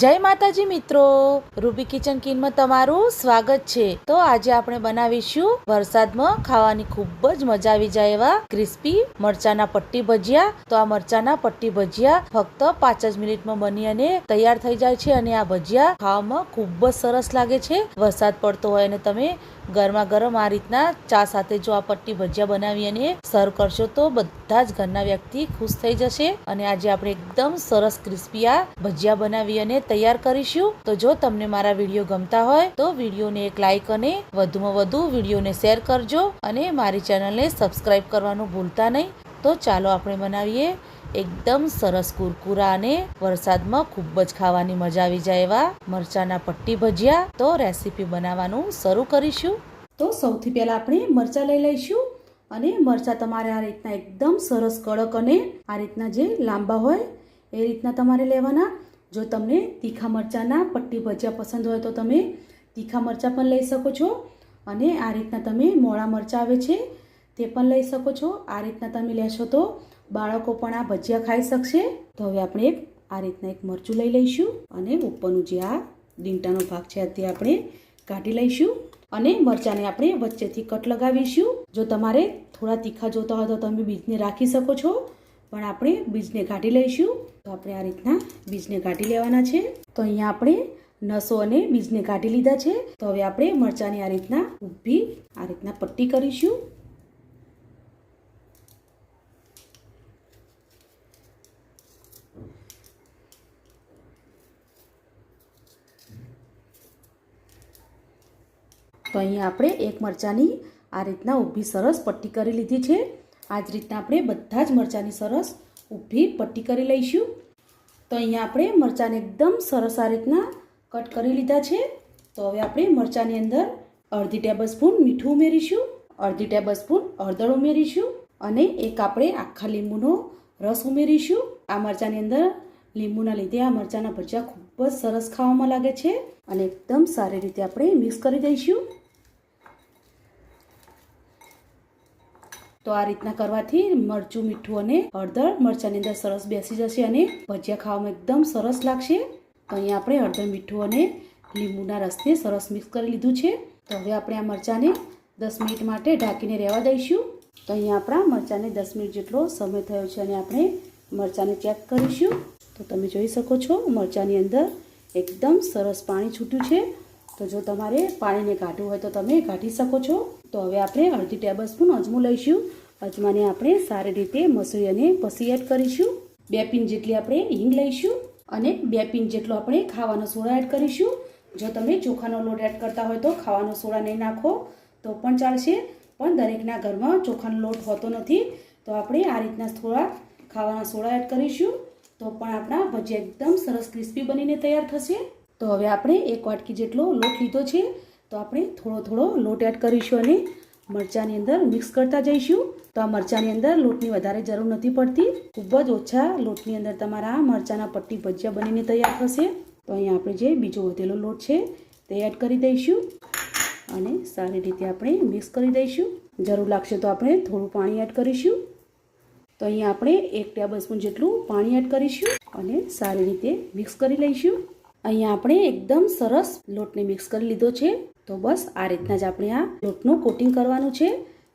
જય માતાજી મિત્રો. રૂબી કિચન કિનમાં તમારું સ્વાગત છે. તો આજે આપણે બનાવીશું વરસાદમાં ખાવાની ખૂબ જ મજા આવી જાય એવા ક્રિસ્પી મરચાના પટ્ટી ભજીયા. તો આ મરચાના પટ્ટી ભજીયા ફક્ત પાંચ જ મિનિટમાં બની અને તૈયાર થઈ જાય છે અને આ ભજીયા ખાવામાં ખૂબ જ સરસ લાગે છે. વરસાદ પડતો હોય અને તમે ગરમા ગરમ આ રીતના ચા સાથે જો આ પટ્ટી ભજીયા બનાવી અને સર્વ કરશો તો બધા જ ઘરના વ્યક્તિ ખુશ થઈ જશે. અને આજે આપણે એકદમ સરસ ક્રિસ્પી આ ભજીયા બનાવી અને તૈયાર કરીશું, તો જો તમને મારા વીડિયો ગમતા હોય, તો વિડીયોને એક લાઇક અને વધુમાં વધુ વિડીયોને શેર કરજો અને મારી ચેનલને સબસ્ક્રાઈબ કરવાનું ભૂલતા નહીં. તો ચાલો આપણે બનાવીએ એકદમ સરસ કુરકુરા અને વરસાદમાં ખૂબ જ ખાવાની મજા આવી જાય એવા મરચાના પટ્ટી ભજીયા. તો રેસીપી બનાવવાનું શરૂ કરીશું. તો સૌથી પહેલાં આપણે મરચાં લઈ લઈશું અને મરચાં તમારે આ રીતના એકદમ સરસ કડક અને આ રીતના જે લાંબા હોય, એ રીતના તમારે લેવાના. જો તમને તીખા મરચાંના પટ્ટી ભજીયા પસંદ હોય તો તમે તીખા મરચાં પણ લઈ શકો છો અને આ રીતના તમે મોળા મરચાં આવે છે તે પણ લઈ શકો છો. આ રીતના તમે લેશો તો બાળકો પણ આ ભજીયા ખાઈ શકશે. તો હવે આપણે એક આ રીતના એક મરચું લઈ લઈશું અને ઉપરનું જે આ ડીંટાનો ભાગ છે તે આપણે કાઢી લઈશું અને મરચાંને આપણે વચ્ચેથી કટ લગાવીશું. જો તમારે થોડા તીખા જોતા હોય તો તમે બીજને રાખી શકો છો. પણ આપણે બીજને કાઢી લઈશું. તો આપણે આ રીતના બીજને કાઢી લેવાના છે. તો અહીંયા આપણે નસો અને બીજને કાઢી લીધા છે. તો હવે આપણે મરચાંની આ રીતના ઊભી આ રીતના પટ્ટી કરીશું. તો અહીંયા આપણે એક મરચાંની આ રીતના ઊભી સરસ પટ્ટી કરી લીધી છે. આ જ રીતના આપણે બધા જ મરચાંની સરસ ઊભી પટ્ટી કરી લઈશું. તો અહીંયા આપણે મરચાંને એકદમ સરસ આ રીતના કટ કરી લીધા છે. તો હવે આપણે મરચાંની અંદર અડધી ટેબલ સ્પૂન મીઠું ઉમેરીશું, અડધી ટેબલ સ્પૂન હળદર ઉમેરીશું અને એક આપણે આખા લીંબુનો રસ ઉમેરીશું. આ મરચાંની અંદર લીંબુના લીધે આ મરચાંના ભજીયા ખૂબ જ સરસ ખાવામાં લાગે છે અને એકદમ સારી રીતે આપણે મિક્સ કરી દઈશું. તો આ રીતના કરવાથી મરચું, મીઠું અને હળદર મરચાંની અંદર સરસ બેસી જશે અને ભજીયા ખાવામાં એકદમ સરસ લાગશે. તો અહીંયા આપણે હળદર, મીઠું અને લીંબુના રસને સરસ મિક્સ કરી લીધું છે. તો હવે આપણે આ મરચાંને દસ મિનિટ માટે ઢાંકીને રહેવા દઈશું. તો અહીંયા આપણા મરચાંને દસ મિનિટ જેટલો સમય થયો છે અને આપણે મરચાંને ચેક કરીશું. તો તમે જોઈ શકો છો, મરચાંની અંદર એકદમ સરસ પાણી છૂટ્યું છે. તો જો તમારે પાણીને કાઢવું હોય તો તમે કાઢી શકો છો. તો હવે આપણે અડધી ટેબલ સ્પૂન અજમું લઈશું. અજમાને આપણે સારી રીતે મસૂરી અને પસી એડ કરીશું. બે પિન જેટલી આપણે હિંગ લઈશું અને બે પિન જેટલો આપણે ખાવાનો સોડા એડ કરીશું. જો તમે ચોખાનો લોટ એડ કરતા હોય તો ખાવાનો સોડા નહીં નાખો, તો પણ ચાલશે. પણ દરેકના ઘરમાં ચોખાનો લોટ હોતો નથી, તો આપણે આ રીતના થોડા ખાવાના સોડા એડ કરીશું. તો પણ આપણા ભજીયા એકદમ સરસ ક્રિસ્પી બનીને તૈયાર થશે. તો હવે આપણે એક વાટકી જેટલો લોટ લીધો છે. તો આપણે થોડો થોડો લોટ એડ કરીશું અને મરચાંની અંદર મિક્સ કરતા જઈશું. તો આ મરચાંની અંદર લોટની વધારે જરૂર નથી પડતી. ખૂબ જ ઓછા લોટની અંદર તમારા મરચાંના પટ્ટી ભજીયા બનીને તૈયાર થશે. તો અહીંયા આપણે જે બીજો વધેલો લોટ છે તે એડ કરી દઈશું. અને સારી રીતે આપણે મિક્સ કરી દઈશું. જરૂર લાગશે તો આપણે થોડું પાણી એડ કરીશું. તો અહીંયા આપણે એક ટેબલ જેટલું પાણી એડ કરીશું અને સારી રીતે મિક્સ કરી લઈશું. અહીંયા આપણે એકદમ સરસ લોટને મિક્સ કરી લીધો છે. તો બસ આ રીતના જ આપણે આ લોટનું કોટિંગ કરવાનું છે.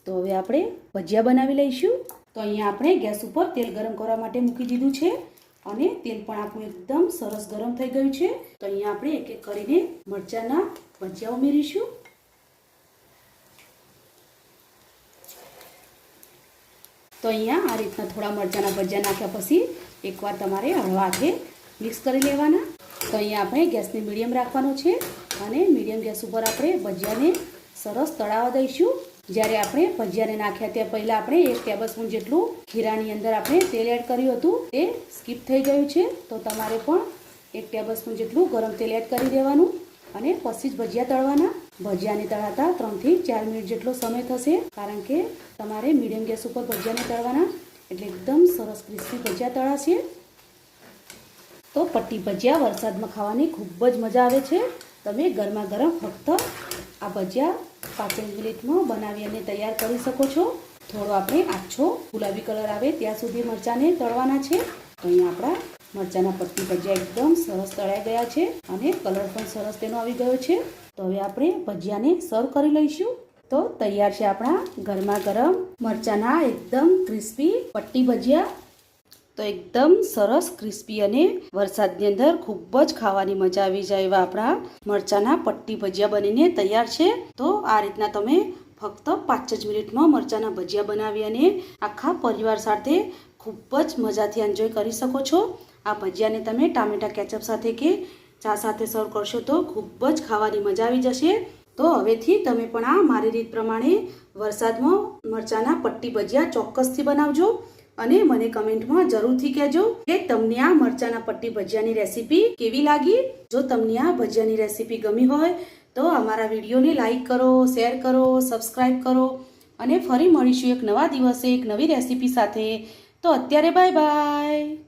તો હવે આપણે ભજીયા બનાવી લઈશું. તો અહીંયા આપણે ગેસ ઉપર તેલ ગરમ કરવા માટે મૂકી દીધું છે અને તેલ પણ આપણું એકદમ સરસ ગરમ થઈ ગયું છે. તો અહીંયા આપણે એક એક કરીને મરચાંના ભજીયા ઉમેરીશું. તો અહીંયા આ રીતના થોડા મરચાંના ભજીયા નાખ્યા પછી એકવાર તમારે હળવા હાથે મિક્સ કરી લેવાના. તો અહીંયા આપણે ગેસને મીડિયમ રાખવાનો છે અને મીડિયમ ગેસ ઉપર આપણે ભજીયાને સરસ તળાવવા દઈશું. જ્યારે આપણે ભજીયાને નાખ્યા ત્યાં પહેલાં આપણે એક ટેબલ સ્પૂન જેટલું ખીરાની અંદર આપણે તેલ એડ કર્યું હતું. તે સ્કીપ થઈ ગયું છે. તો તમારે પણ એક ટેબલ સ્પૂન જેટલું ગરમ તેલ એડ કરી દેવાનું અને પછી જ ભજીયા તળવાના. ભજીયાને તળાતા ત્રણથી ચાર મિનિટ જેટલો સમય થશે, કારણ કે તમારે મીડિયમ ગેસ ઉપર ભજીયાને તળવાના. એટલે એકદમ સરસ ક્રિસ્પી ભજીયા તળાશે. તો પટ્ટી ભજીયા વરસાદમાં ખાવાની ખૂબ જ મજા આવે છે. તમે ગરમા ગરમ ફક્ત આ ભજીયા પાંચ જ મિનિટમાં બનાવી અને તૈયાર કરી શકો છો. થોડો આપણે આછો ગુલાબી કલર આવે ત્યાં સુધી મરચાંને તળવાના છે. તો અહીંયા આપણા મરચાંના પટ્ટી ભજીયા એકદમ સરસ તળાઈ ગયા છે અને કલર પણ સરસ તેનો આવી ગયો છે. તો હવે આપણે ભજીયાને સર્વ કરી લઈશું. તો તૈયાર છે આપણા ગરમા ગરમ મરચાંના એકદમ ક્રિસ્પી પટ્ટી ભજીયા. તો એકદમ સરસ ક્રિસ્પી અને વરસાદની અંદર ખૂબ જ ખાવાની મજા આવી જાય એવા આપણા મરચાના પટ્ટી ભજીયા બનીને તૈયાર છે. તો આ રીતના તમે ફક્ત પાંચ જ મિનિટમાં મરચાના ભજીયા બનાવી અને આખા પરિવાર સાથે ખૂબ જ મજાથી એન્જોય કરી શકો છો. આ ભજીયાને તમે ટામેટા કેચઅપ સાથે કે ચા સાથે સર્વ કરશો તો ખૂબ જ ખાવાની મજા આવી જશે. તો હવેથી તમે પણ આ મારી રીત પ્રમાણે વરસાદમાં મરચાના પટ્ટી ભજીયા ચોક્કસથી બનાવજો. અને મને કમેન્ટમાં જરૂરથી કહેજો કે તમને આ મરચાના પટ્ટી ભજીયાની રેસીપી કેવી લાગી? જો તમને આ ભજીયાની રેસીપી ગમી હોય, તો અમારા વિડીયોને લાઈક કરો, શેર કરો સબસ્ક્રાઈબ કરો અને ફરી મળીશું એક નવા દિવસે એક નવી રેસીપી સાથે. તો અત્યારે બાય બાય.